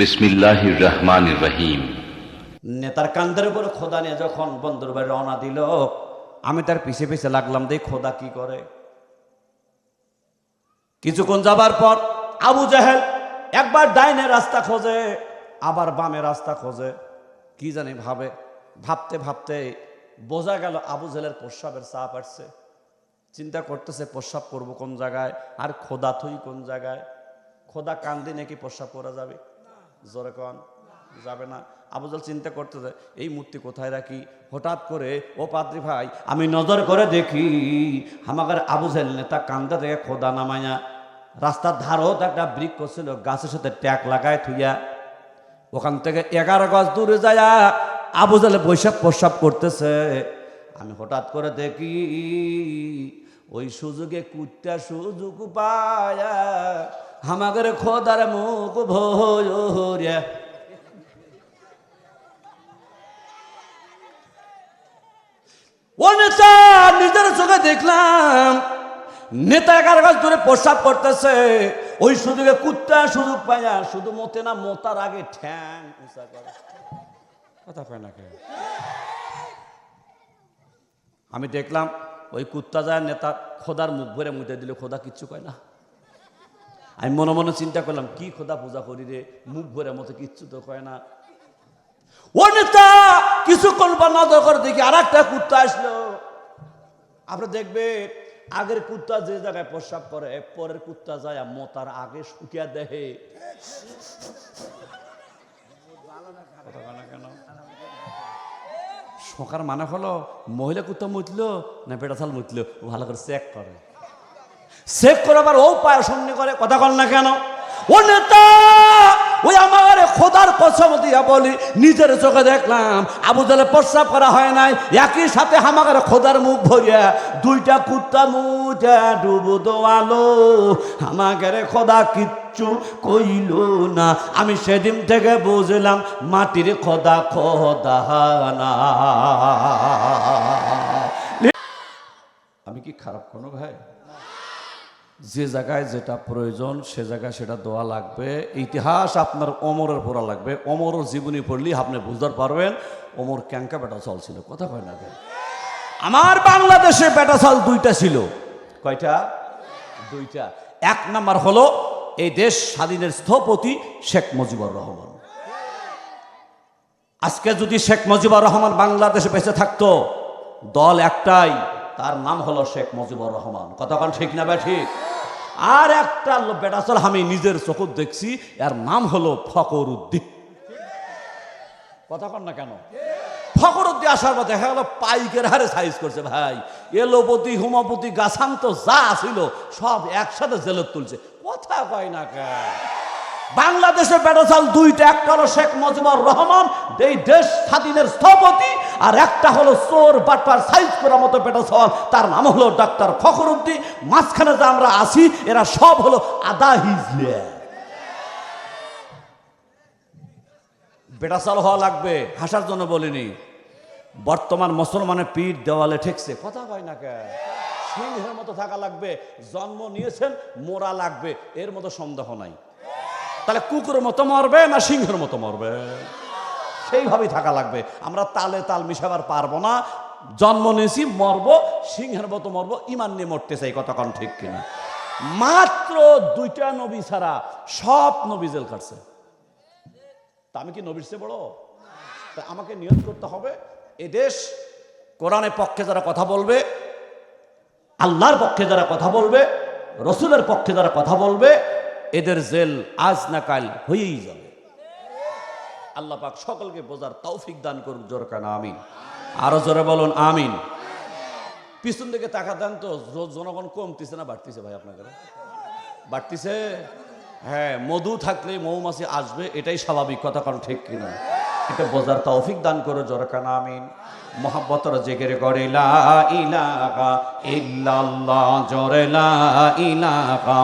বিসমিল্লাহির রহিম। নেতার কান্দের উপরে খোদা নিয়ে যখন বন্ধুর রওনা দিল, আমি তার পিছে পিছে লাগলাম দেখ খোদা কি করে? কিছুক্ষণ যাবার পর আবু জাহেল একবার ডাইনে রাস্তা খোঁজে, আবার বামে রাস্তা খোঁজে। কি জানি ভাবে, ভাবতে ভাবতে বোঝা গেল আবু জেলের প্রস্রাবের চাপ আসছে। চিন্তা করতেছে, প্রস্রাব করব কোন জায়গায়? আর খোদা থই কোন জায়গায়? খোদা কান্দি নাকি প্রস্রাব করা যাবে? জোরে কন, যাবে না। আবুজল চিন্তা করতেছে, এই মূর্তি কোথায় রাখি? হঠাৎ করে, ও পাদ্রি ভাই, আমি নজর করে দেখি আমাদের আবুজেল নেতা কান্দা থেকে খোদা নামাইয়া রাস্তার ধারও তো একটা ব্রিক করছিল গাছের সাথে ট্যাক লাগায় থুইয়া। ওখান থেকে এগারো গাছ দূরে যায় আবুজালে বৈশাখ প্রস্রাব করতেছে। আমি হঠাৎ করে দেখি, ওই সুযোগে কুত্তা সুযোগ পায়া আমাদের খোদার মুখ নেতা নিজের চোখে দেখলাম, নেতা এগারো গাছ ধরে প্রস্রাব করতেছে। ওই সুযোগে কুত্তা সুযোগ পায়া শুধু মতে না মোতার আগে ঠ্যাং উঁচা করে। কথা কয় না আমি দেখলাম ওই কুত্তা যায় নেতা খোদার মুখ ভরে মুদে দিলে খোদা কিচ্ছু কয় না। আমি মনে মনে চিন্তা করলাম, কি খোদা পূজা করি রে? মুখ ভরে মতো কিচ্ছু তো কয় না। ও নেতা কিছুক্ষণ পর নজর করে দেখি আর একটা কুত্তা আসলো। আপনি দেখবে, আগের কুত্তা যে জায়গায় প্রস্রাব করে, পরের কুত্তা যায় মোতার আগে শুকিয়া দেহে। না শোকার মানে হলো, মহিলা কুত্তা মুতলো না বেটা ছাল মুতলো, ভালো করে চেক করে। চেক করে আবার ও পায় সন্নি করে, কথা কন না কেন? ও নেতা, ওই আমার খোদার কসম দিয়া বলি, নিজের চোখে দেখলাম, আবু জালে প্রস্রাব করা হয় নাই, একই সাথে আমার খোদার মুখ ভরিয়া দুইটা কুত্তা মুটা ডুবু দোয়ালো। আমাকে খোদা কিচ্ছু কইল না। আমি সেদিন থেকে বুঝলাম, মাটির খোদা খোদা না। আমি কি খারাপ কোনো ভাই? যে জায়গায় যেটা প্রয়োজন, সে জায়গায় সেটা দেওয়া লাগবে। ইতিহাস আপনার অমরের পড়া লাগবে। অমরের জীবনী পড়লেই আপনি বুঝতে পারবেন, অমর ক্যাঙ্কা বেটা চাল ছিল। কথা কয় না আমার বাংলাদেশে বেটা চাল দুইটা ছিল। কয়টা? দুইটা। এক নাম্বার হলো এই দেশ স্বাধীনের স্থপতি শেখ মুজিবুর রহমান। আজকে যদি শেখ মুজিবুর রহমান বাংলাদেশে বেঁচে থাকতো, দল একটাই, তার নাম হলো শেখ মুজিবুর রহমান। কতক্ষণ ঠিক না বে ঠিক? আর একটা বেটাচল আমি নিজের চোখত দেখছি, এর নাম হলো ফকর উদ্দিন কতক্ষণ না কেন? ফকর উদ্দিন আসার পর দেখা গেল পাইকের হারে সাইজ করছে, ভাই। এলোপতি, হোমাপতি, গাছান্ত যা ছিল, সব একসাথে জেলত তুলছে। কথা কয় না কেন? বাংলাদেশের বেটাচাল দুইটা, একটা হলো শেখ মুজিবুর রহমান এই দেশ স্বাধীনের স্থপতি, আর একটা হলো চোর বাটপার সাইজ করার মতো বেটাচাল তার নাম হলো ডাক্তার ফখরুদ্দিন মাঝখানে যে আমরা আছি, এরা সব হলো আদা হিজলে। বেটাচাল হওয়া লাগবে, হাসার জন্য বলিনি। বর্তমান মুসলমানের পিঠ দেওয়ালে ঠেকছে। কথা কয় না কে সিংহের মতো থাকা লাগবে, জন্ম নিয়েছেন, মোরা লাগবে, এর মতো সন্দেহ নাই। তাহলে কুকুরের মতো মরবে না সিংহের মতো মরবে? সেইভাবেই থাকা লাগবে। আমরা তালে তাল মিশাবার পারব না। জন্ম নিয়েছি, মরব, সিংহের মতো মরবো, ইমান নিয়ে মরতে চাই, কতক্ষণ ঠিক কিনা? মাত্র দুইটা নবী ছাড়া সব নবী জেল কাটছে তা আমি কি নবীর চেয়ে বড়? তা আমাকে নিয়ত করতে হবে এদেশ কোরআনের পক্ষে যারা কথা বলবে, আল্লাহর পক্ষে যারা কথা বলবে, রসুলের পক্ষে যারা কথা বলবে এদের জেল আজ না কাল হয়েই যাবে। আল্লাহ পাক সকলকে বোঝার তৌফিক দান করুক, জোর কেন, আমিন। আরও জোরে বলুন, আমিন। পিছন দিকে টাকা দেন তো জনগণ কমতিছে না, বাড়তিছে ভাই আপনাদের বাড়তিছে? হ্যাঁ মধু থাকলে মৌমাছি আসবে, এটাই স্বাভাবিক কথা, কারণ ঠিক কিনা এটা বোঝার তৌফিক দান করো জোরকান আমিন। মোহাব্বতর জেগের করে, লা ইলাহা ইল্লাল্লাহ, জোরে লা ইলাহা।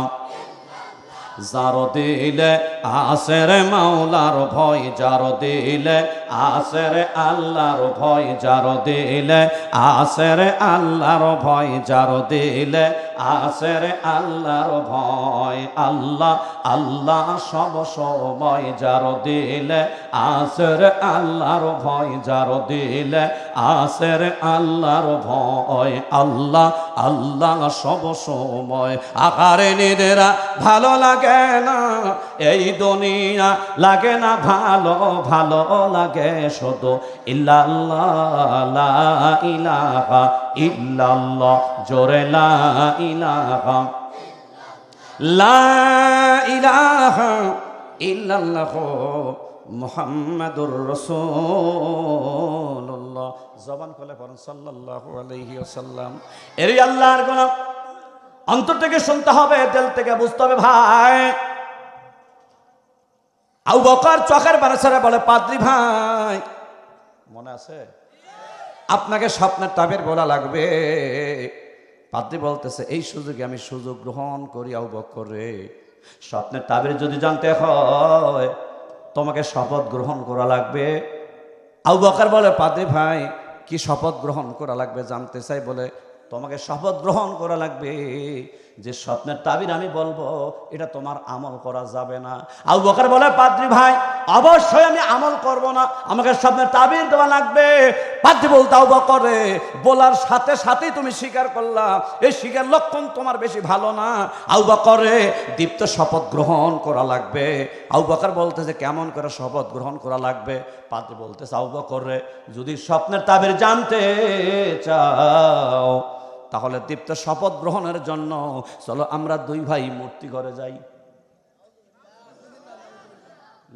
যার দিলে আসের মাওলার ভয় যার দিলে, আসের আল্লাহর ভয় যার দিলে, আসের আল্লাহর ভয় যার দিলে, আসের আল্লাহর ভয় আল্লাহ আল্লাহ সব সময় যার দিলে, আসের আল্লাহর ভয় যার দিলে, আসের আল্লাহর ভয় আল্লাহ আল্লাহ সব সময়। আকারে নিদেরা ভালো লাগে না, এই দুনিয়া লাগে না ভালো ভালো লাগে শুধু জোরে মুহাম্মাদুর রাসূলুল্লাহ। জবান খুলে পড়েন, সাল্লাল্লাহু আলাইহি ওয়াসাল্লাম। এর আল্লাহর গোলাম অন্তর থেকে শুনতে হবে, দিল থেকে বুঝতে হবে, ভাই। আউ বকর চকের বারাসারে বলে, পাদ্রি ভাই, মনে আছে? আপনাকে স্বপ্নের টাবের বলা লাগবে। পাদ্রি বলতেছে, এই সুযোগে আমি সুযোগ গ্রহণ করি আউ বকর স্বপ্নের টাবের যদি জানতে হয়, তোমাকে শপথ গ্রহণ করা লাগবে। আউ বকর বলে, পাদ্রি ভাই, কি শপথ গ্রহণ করা লাগবে জানতে চাই? বলে তোমাকে শপথ গ্রহণ করা লাগবে। যে স্বপ্নের তাবির আমি বলব, এটা তোমার আমল করা যাবে না। আবু বকর বলে, পাদ্রি ভাই, অবশ্যই আমি আমল করব না। আমাকে স্বপ্নের তাবির দেওয়া লাগবে। পাদ্রি বলতে, আবু বকরে বলার সাথে সাথেই তুমি স্বীকার করলা। এই স্বীকার লক্ষণ তোমার বেশি ভালো না। আবু বকরে দীপ্ত শপথ গ্রহণ করা লাগবে। আবু বকর বলতেছে কেমন করে শপথ গ্রহণ করা লাগবে? পাদ্রি বলতেছে আবু বকরে যদি স্বপ্নের তাবির জানতে চাও তাহলে দীপ্ত শপথ গ্রহণের জন্য চলো আমরা দুই ভাই মূর্তি ঘরে যাই।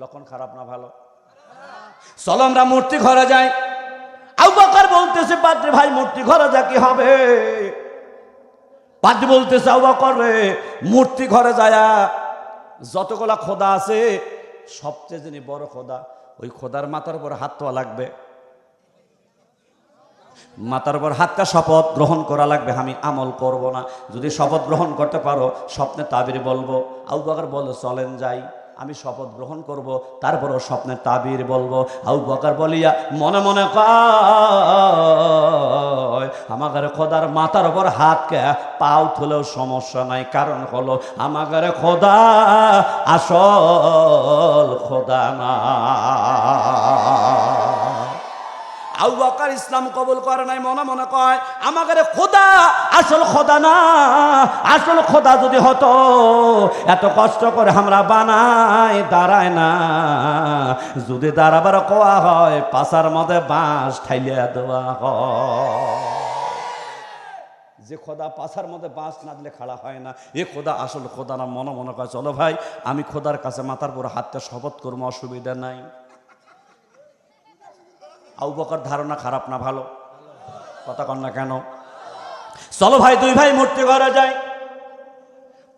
লক্ষণ খারাপ না ভালো? চলো আমরা মূর্তি ঘরে যাই। আবু বকর বলতেছে পাদ্রি ভাই, মূর্তি ঘরে যা, কি হবে? পাদ্রি বলতেছে আবু রে, মূর্তি ঘরে যায়া যতগুলা খোদা আছে, সবচেয়ে যিনি বড় খোদা, ওই খোদার মাথার উপর হাত তোয়া লাগবে। মাতার উপর হাতটা শপথ গ্রহণ করা লাগবে, আমি আমল করব না। যদি শপথ গ্রহণ করতে পারো, স্বপ্নে তাবির বলব আউ বকর বলল, চলেন যাই, আমি শপথ গ্রহণ করব, তারপরও স্বপ্নের তাবির বলব। আউ বকর বলিয়া, মনে মনে কয় আমাদের খোদার মাথার উপর হাতকে পাও তুলেও সমস্যা নাই, কারণ হলো আমাদের খোদা, আসল খোদা না। আবু বকর ইসলাম কবুল করে নাই, মনে মনে কয় আমাদের খোদা, আসল খোদা না, আসল খোদা যদি হতো, এত কষ্ট করে আমরা বানাই দাঁড়ায় না। যদি দাঁড়াবার কোয়া হয়, পাশার মধ্যে বাঁশ ঠাইলিয়া দেওয়া হয়। যে খোদা পাশার মধ্যে বাঁশ না দিলে খাড়া হয় না, এ খোদা আসল খোদা না, মনে মনে কয়, চলো ভাই, আমি খোদার কাছে মাথার পর হাতটা শপথ করব, অসুবিধা নাই। আবু বকর ধারণা খারাপ না ভালো? কথা কন না কেন? চলো ভাই, দুই ভাই মূর্তি করা যায়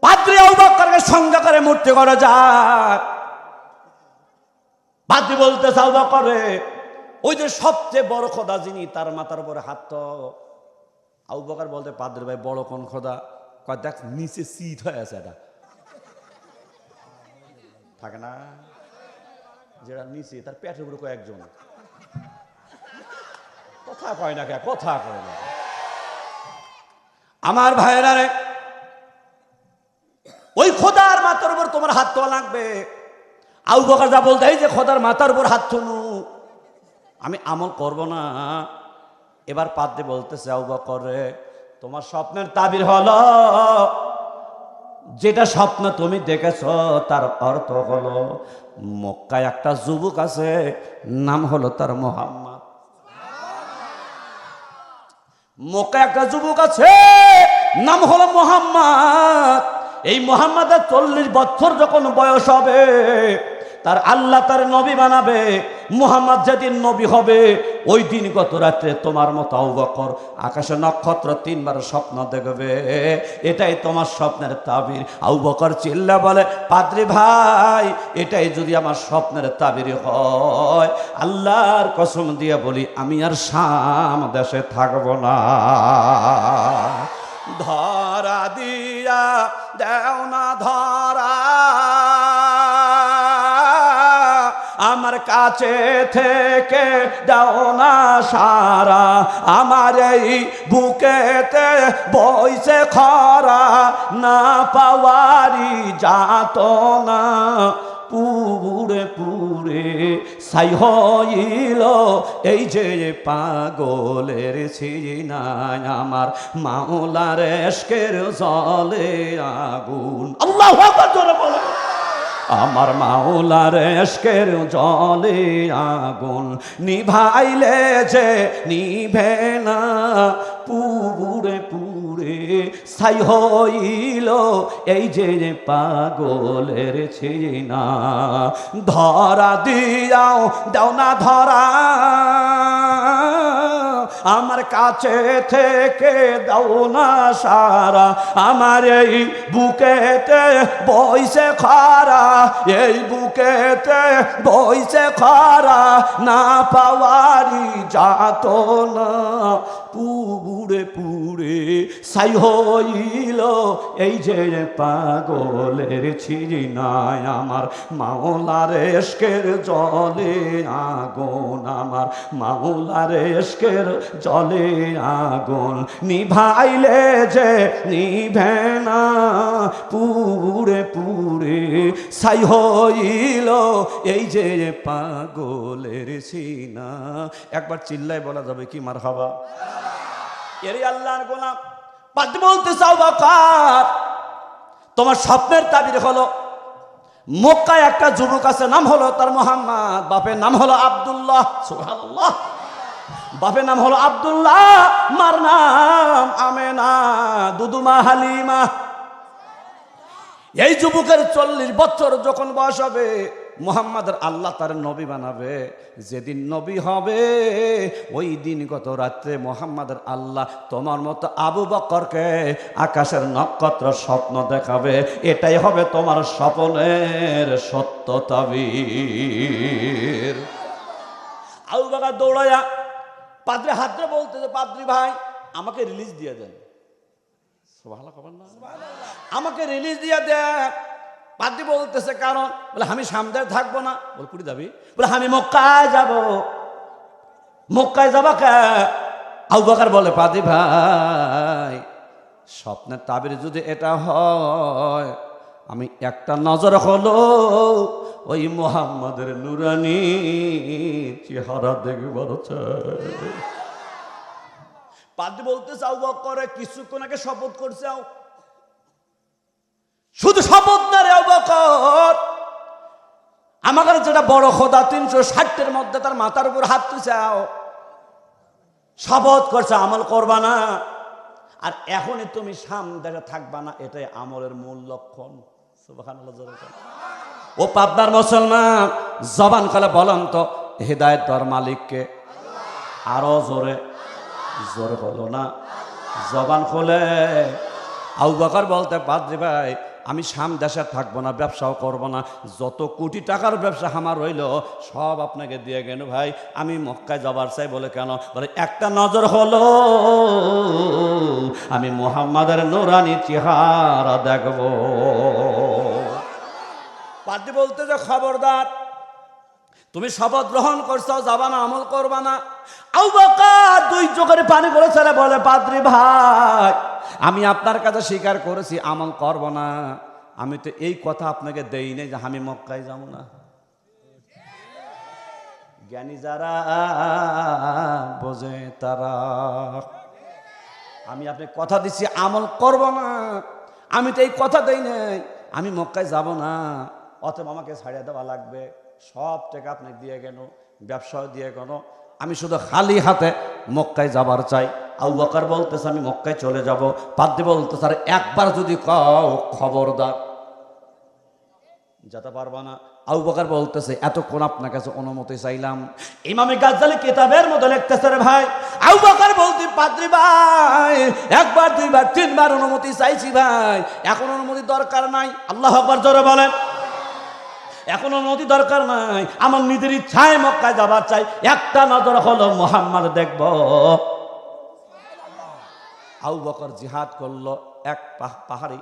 পাদ্রি আবু বকরকে সঙ্গে করে মূর্তি করা যায় পাদ্রি বলতে আবু বকরে ওই যে সবচেয়ে বড় খোদা যিনি, তার মাথার উপরে হাত তো। আবু বকর বলতে, পাদ্রি ভাই, বড় কোন খোদা? দেখ, নিচে সিট হয়ে আছে এটা। থাকে না? যেটা নিচে, তার পেটের উপরে কয়েকজন। কথা কয় না কে? কথা কয় না আমার ভাইয়েরা রে ওই খোদার মাথার উপর তোমার হাত তোলা লাগবে। আউ বকার যা বলতে যে খোদার মাথার উপর হাত তুনু আমি আমল করব না। এবার পাদ্রে বলতেছে আউ বকরে, তোমার স্বপ্নের তাবির হলো, যেটা স্বপ্ন তুমি দেখেছ, তার অর্থ হলো, মক্কায় একটা যুবক আছে, নাম হলো তার মোহাম্মদ। মক্কা একটা যুবক আছে, নাম হলো মোহাম্মদ। এই মোহাম্মদের চল্লিশ বছর যখন বয়স হবে, তার আল্লাহ তার নবী বানাবে মোহাম্মদ যেদিন নবী হবে, ওই দিন গত রাত্রে তোমার মতো বকর আকাশে নক্ষত্র তিনবার স্বপ্ন দেখবে। এটাই তোমার স্বপ্নের তাবির। আউ বকর চিল্লা বলে, পাদ্রি ভাই, এটাই যদি আমার স্বপ্নের তাবির হয়, আল্লাহর কসম দিয়ে বলি, আমি আর শাম দেশে থাকব না। ধরা দিয়া দেও না ধরা আমার কাছে থেকে দাও না সারা। আমার এই বুকেতে বইছে খরা, না পাওয়ারি যাত না পুরে পুরে সাই হইল এই যে পাগলের সিনাই আমার মাওলার এসকের জলে আগুন। আল্লাহ জোরে বলে। আমার মাওলার এসকের জলে আগুন নিভাইলে যে নিভে না পুরে পুরে ছাই হইল এই যে পাগলের ছিনা। ধরা দিয়াও, দাও না ধরা। আমার কাছে থেকে দাও না সারা। আমার এই বুকেতে বইছে খারা। এই বুকেতে বইছে খারা। না পাওয়ারি যাত না। পুরে পুরে সাই হইল। এই যে পাগলের ছিনায় আমার, মাওলার এসকের জলে আগুন, আমার মাওলার এসকের জলে আগুন। নিভাইলে যে নিভে না পুরে পুরে সাই হইল। এই যে পাগলের সিনা একবার চিল্লাই বলা যাবে কি মার খাবা এরই আল্লাহর গোলাম, বাদ বলতে চাও বাকার। তোমার স্বপ্নের তাবির হলো মক্কায় একটা যুবক আছে, নাম হলো তার মোহাম্মদ, বাপের নাম হলো আব্দুল্লাহ। সুবহানাল্লাহ। বাপের নাম হলো আব্দুল্লাহ। মার নাম আমেনা, দুদুমা, হালিমা। এই যুবকের চল্লিশ বছর যখন বয়স হবে মোহাম্মদের আল্লাহ তার নবী বানাবে। যেদিন নবী হবে ওই দিন গত রাত্রে মোহাম্মদের আল্লাহ তোমার মতো আবু বকরকে আকাশের নক্ষত্র স্বপ্ন দেখাবে। এটাই হবে তোমার স্বপ্নের সত্য তাবির। আবু বকর দৌড়ায়া পাদ্রি হাতরে বলতেছে পাদ্রি ভাই আমাকে রিলিজ দিয়ে দেন। ভালো খবর না? আমাকে রিলিজ দিয়ে দেখ পাদ্রি বলতেছে কারণ, বলে, আমি সামনে থাকব না। বল, কুড়ি যাবি? বলে, আমি মক্কায় যাব। মক্কায় যাবা কে? বলে, পাদি ভাই, স্বপ্নের তাবির যদি এটা হয়, আমি একটা নজর হলো ওই মোহাম্মদের নুরানি চেহারা চাই পাদ্রি বলতে চাও করে কিছুক্ষণ আগে শপথ করছাও শুধু শপথ না রে বকর আমার যেটা বড় খোদা, তিনশো ষাটের মধ্যে তার মাথার উপর হাত তুচাও শপথ করছে, আমল করবা না। আর এখনই তুমি সামনে থাকবা না, এটাই আমলের মূল লক্ষণ। ও পাবনার মুসলমান, জবান কলে বলেন তো, হৃদায়ত দর মালিককে? আরও জোরে। জোরে হলো না। জবান খোলে। আউ বকর বলতে পাদ্রি ভাই আমি সাম দেশে থাকব না, ব্যবসাও করব না। যত কোটি টাকার ব্যবসা আমার রইল, সব আপনাকে দিয়ে গেল ভাই। আমি মক্কায় যাবার চাই বলে কেন? বলে, একটা নজর হলো, আমি মোহাম্মদের নোরানি চেহারা দেখব। পাদ্রি বলতে যে খবরদার, তুমি শপথ গ্রহণ করছ, যাবা না, আমল করবা না। আউ দুই চোখের পানি করে ছেড়ে বলে, পাদ্রি ভাই। আমি আপনার কাছে স্বীকার করেছি, আমল করব না। আমি তো এই কথা আপনাকে দেই নাই যে আমি মক্কায় যাব না। জ্ঞানী যারা বোঝে তারা। আমি আপনি কথা দিচ্ছি আমল করব না। আমি তো এই কথা দেই নাই, আমি মক্কায় যাব না। অতএব আমাকে ছাড়িয়ে দেওয়া লাগবে। সব টাকা আপনাকে দিয়ে গেল, ব্যবসাও দিয়ে গেল। আমি শুধু খালি হাতে মক্কায় যাবার চাই। আউ বকর বলতেছে, আমি মক্কায় চলে যাব। পাদ্দি বলতে স্যার একবার যদি কও, খবরদার। যেতে পারবা না। আউ বকর বলতেছে, এতক্ষণ আপনার কাছে অনুমতি চাইলাম। ইমামে গাজ্জালি কিতাবের মতো লিখতেছে, রে ভাই আউ বকর বলতে পাদ্রি ভাই, একবার, দুইবার, তিনবার অনুমতি চাইছি ভাই। এখন অনুমতি দরকার নাই। আল্লাহ আকবার জোরে বলেন। এখন অনুমতি দরকার নাই। আমার নিজের ইচ্ছায় মক্কায় যাবার চাই। একটা নজর হলো মোহাম্মদ দেখব। আউ বকর জিহাদ করল এক পাহ- পাহাড়ি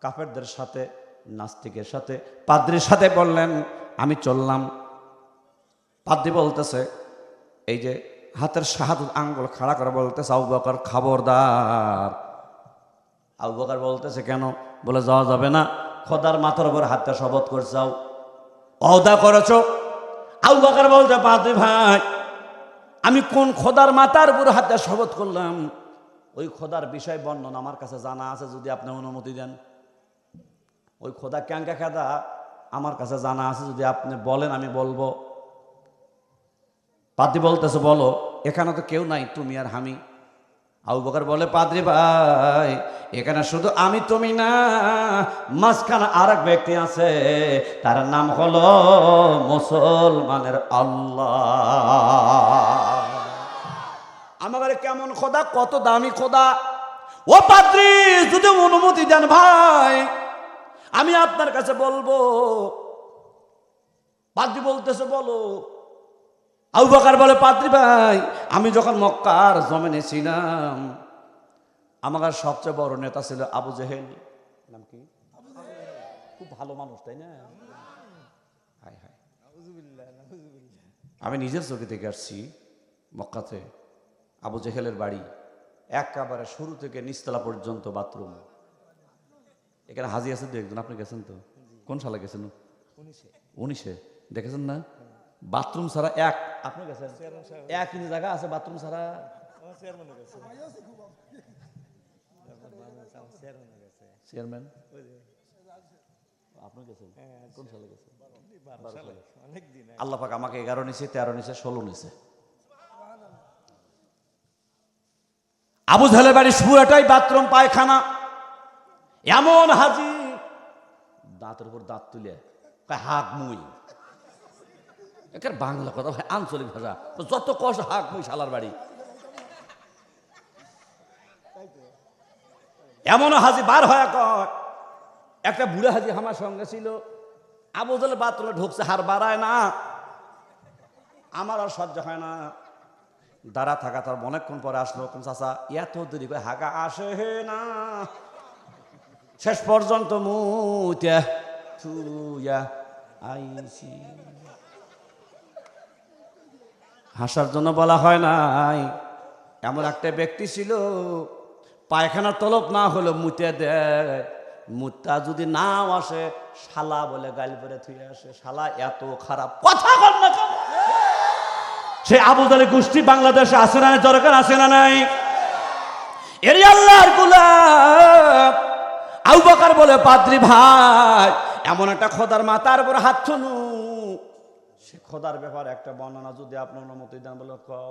কাফেরদের সাথে, নাস্তিকের সাথে। পাদ্রির সাথে বললেন, আমি চললাম। পাদ্রি বলতেছে, এই যে হাতের সাহাত আঙ্গুল খাড়া করে বলতেছে আউ বকর খবরদার। আবু বকর বলতেছে, কেন? বলে, যাওয়া যাবে না। খোদার মাথার উপর হাতটা শপথ করছাও অহদা করেছ? আউ বকর বলতে পাদ্রি ভাই, আমি কোন খোদার মাথার উপর হাতে শপথ করলাম? ওই খোদার বিষয় বর্ণনা আমার কাছে জানা আছে, যদি আপনি অনুমতি দেন। ওই খোদা ক্যাঙ্কা খেদা আমার কাছে জানা আছে, যদি আপনি বলেন, আমি বলব। পাতি বলতেছে, বলো, এখানে তো কেউ নাই, তুমি আর আমি। আবু বকর বলে, পাদ্রি ভাই, এখানে শুধু আমি, তুমি না, মাঝখানে আর এক ব্যক্তি আছে, তার নাম হলো মুসলমানের আল্লাহ। আমার কেমন খোদা, কত দামি খোদা। ও পাদ্রি, যদি অনুমতি দেন ভাই, আমি আপনার কাছে বলব, পাদ্রি বলতেছে, বলো আবু বকর বলে পাদ্রি ভাই আমি যখন মক্কার জমেনে ছিলাম আমার সবচেয়ে বড় নেতা ছিল আবু জেহেল। নাম কি? খুব ভালো মানুষ তাই না? হায় হায়। আমি নিজের চোখে থেকে আসছি মক্কাতে আবু জেহেলের বাড়ি একেবারে শুরু থেকে নিচতলা পর্যন্ত বাথরুম। এখানে হাজি আছে দু একজন আপনি গেছেন তো? কোন সালে গেছেন? উনিশে। উনিশে। দেখেছেন না? বাথরুম ছাড়া এক। আপনি গেছেন? এক ইঞ্চি জায়গা আছে বাথরুম ছাড়া? চেয়ারম্যান আপনি গেছেন? কোন সালে গেছেন? আল্লাহ পাক আমাকে এগারো নিচে তেরো নিচে ষোলো নিচে আবু ঝালের বাড়ি পুরাটাই বাথরুম পায়খানা। এমন হাজি দাঁতের উপর দাঁত তুলে হাক মুই। একের বাংলা কথা, ভাই, আঞ্চলিক ভাষা। যত কষ্ট হাক, মুই শালার বাড়ি। এমন হাজি বার হয়ে কয় একটা বুড়া হাজি আমার সঙ্গে ছিল। আবু জালের বাথরুমে ঢুকছে, হার বাড়ায় না। আমার আর সহ্য হয় না। দাঁড়া থাকা, তার অনেকক্ষণ পরে আসলো। কোন চাচা, এত দেরি করে হাগা আসে হে না। শেষ পর্যন্ত মুতিয়া আইসি হাসার জন্য বলা হয় নাই। এমন একটা ব্যক্তি ছিল, পায়খানার তলব না হলো মুতে দেয়। মুতা যদি নাও আসে, শালা বলে গাল করে থুয়ে আসে। শালা এত খারাপ কথা বল না সে আবু গোষ্ঠী বাংলাদেশে আসে না দরকার আছে না নাই? এরি আল্লাহর গুলাম আবু বলে পাদ্রি ভাই, এমন একটা খোদার মাথার উপর হাত থুনু। সে খোদার ব্যাপারে একটা বর্ণনা যদি আপনার অনুমতি দেন, বলে কও।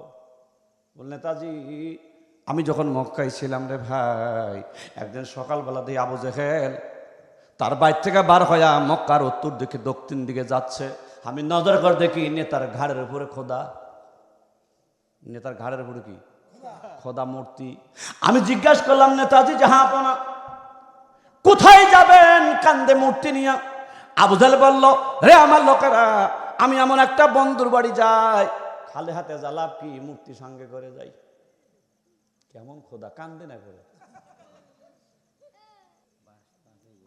বল, নেতাজি, আমি যখন মক্কায় ছিলাম রে ভাই, একদিন সকালবেলা দিয়ে আবু জেহেল তার বাইর থেকে বার হইয়া মক্কার উত্তর দিকে, দক্ষিণ দিকে যাচ্ছে। আমি নজর করে দেখি নেতার ঘাড়ের উপরে খোদা। নেতার ঘাড়ের উপরে কি? খোদা মূর্তি। আমি জিজ্ঞাসা করলাম, নেতাজি যাহা আপনা কোথায় যাবেন কান্দে মূর্তি নিয়ে? আবুজাল বলল, রে আমার লোকেরা আমি এমন একটা বন্ধুর বাড়ি যাই, খালে হাতে জ্বালাপ কি মূর্তি সঙ্গে করে যাই। কেমন খোদা, কান্দে না করে।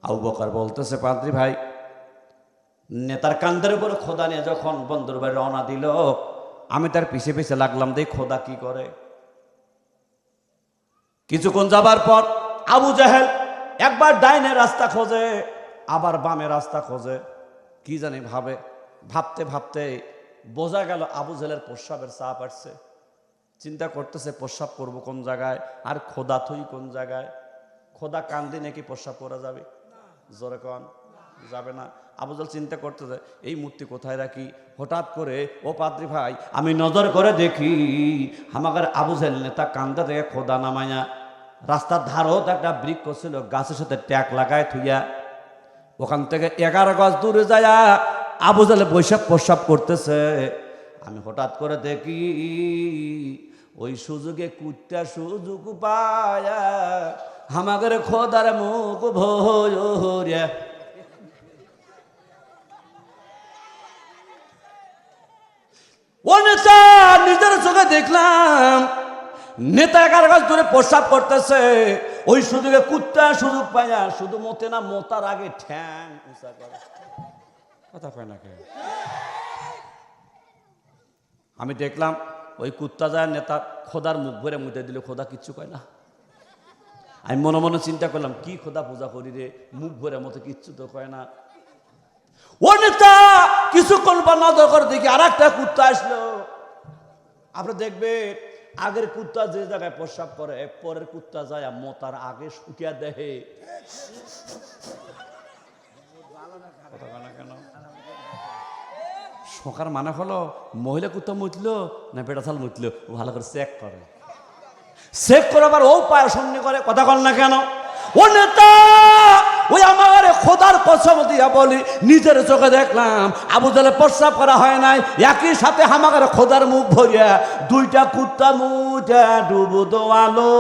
আবু বকর বলতেছে, পাদ্রি ভাই, নেতার কান্দের উপরে খোদা নিয়ে যখন বন্ধুর বাড়ি রওনা দিল, আমি তার পিছে পিছে লাগলাম দেখ খোদা কি করে? কিছুক্ষণ যাবার পর আবু জাহেল একবার ডাইনে রাস্তা খোঁজে, আবার বামে রাস্তা খোঁজে, কি জানি ভাবে। ভাবতে ভাবতে বোঝা গেল আবু জেলের প্রস্রাবের চাপ আসছে। চিন্তা করতেছে, প্রস্রাব করব কোন জায়গায়? আর খোদা থুই কোন জায়গায়? খোদা কান্দি নাকি প্রস্রাব করা যাবে? জোরে কন, যাবে না। আবু আবুজল চিন্তা করতেছে, এই মূর্তি কোথায় রাখি? হঠাৎ করে, ও পাদ্রি ভাই, আমি নজর করে দেখি আমাদের আবুজেল নেতা কান্দা থেকে খোদা নামাইয়া রাস্তার ধারও তো একটা বৃক্ষ ছিল, গাছের সাথে ট্যাক লাগায় থুইয়া। ওখান থেকে এগারো গাছ দূরে যায় আবু জালে বৈশাখ প্রস্রাব করতেছে। আমি হঠাৎ করে দেখি ওই সুযোগে কুত্তা সুযোগ পায়া আমাদের খোদার মুখ ভোরিয়া নিজের চোখে দেখলাম, নেতা এগারো গাছ ধরে প্রস্রাব করতেছে। ওই সুযোগে কুত্তা সুযোগ পাইয়া শুধু মতে না, মোতার আগে ঠ্যাং উঁচা করে। কথা কয় না কে আমি দেখলাম ওই কুত্তা যায় নেতা খোদার মুখ ভরে মুতে দিলে খোদা কিচ্ছু কয় না। আমি মনে মনে চিন্তা করলাম, কি খোদা পূজা করি রে, মুখ ভরে মতো কিচ্ছু তো কয় না। ও নেতা কিছুক্ষণ বা নজর করে দেখি আর একটা কুত্তা আসলো। আপনি দেখবে আগের কুত্তা যে জায়গায় প্রস্রাব করে, পরের কুত্তা যায় মোতার আগে শুকিয়া দেহে। শোকার মানে হলো, মহিলা কুত্তা মুতল না বেটাশাল মুতল? ভালো করে চেক করে। চেক করে আবার ও পায়ের সঙ্গে করে, কথা কল না কেন? ও নেতা! ওই আমার খোদার কসম দিয়া বলি, নিজের চোখে দেখলাম আবু জালে প্রস্রাব করা হয় নাই। একই সাথে হামাকার খোদার মুখ ভরিয়া দুইটা কুত্তা মুজা ডুবু দোয়ালো।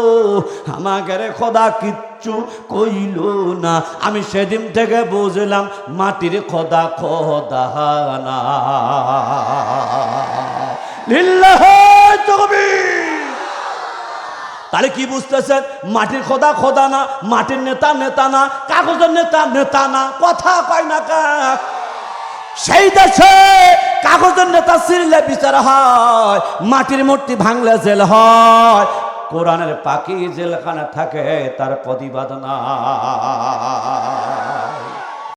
আমাদের খোদা কিচ্ছু কইল না। আমি সেদিন থেকে বুঝলাম, মাটির খোদা খোদা না। লিল্লাহ তকবীর তাহলে কি বুঝতেছেন? মাটির খোদা খোদা না, মাটির নেতা নেতা না, কাগজের নেতা নেতা না, কথা কয় না কাক সেই দেশে কাগজের নেতা সিরলে বিচার হয়, মাটির মূর্তি ভাঙলে জেল হয়। কোরআনের পাখি জেলখানে থাকে, তার প্রতিবাদ না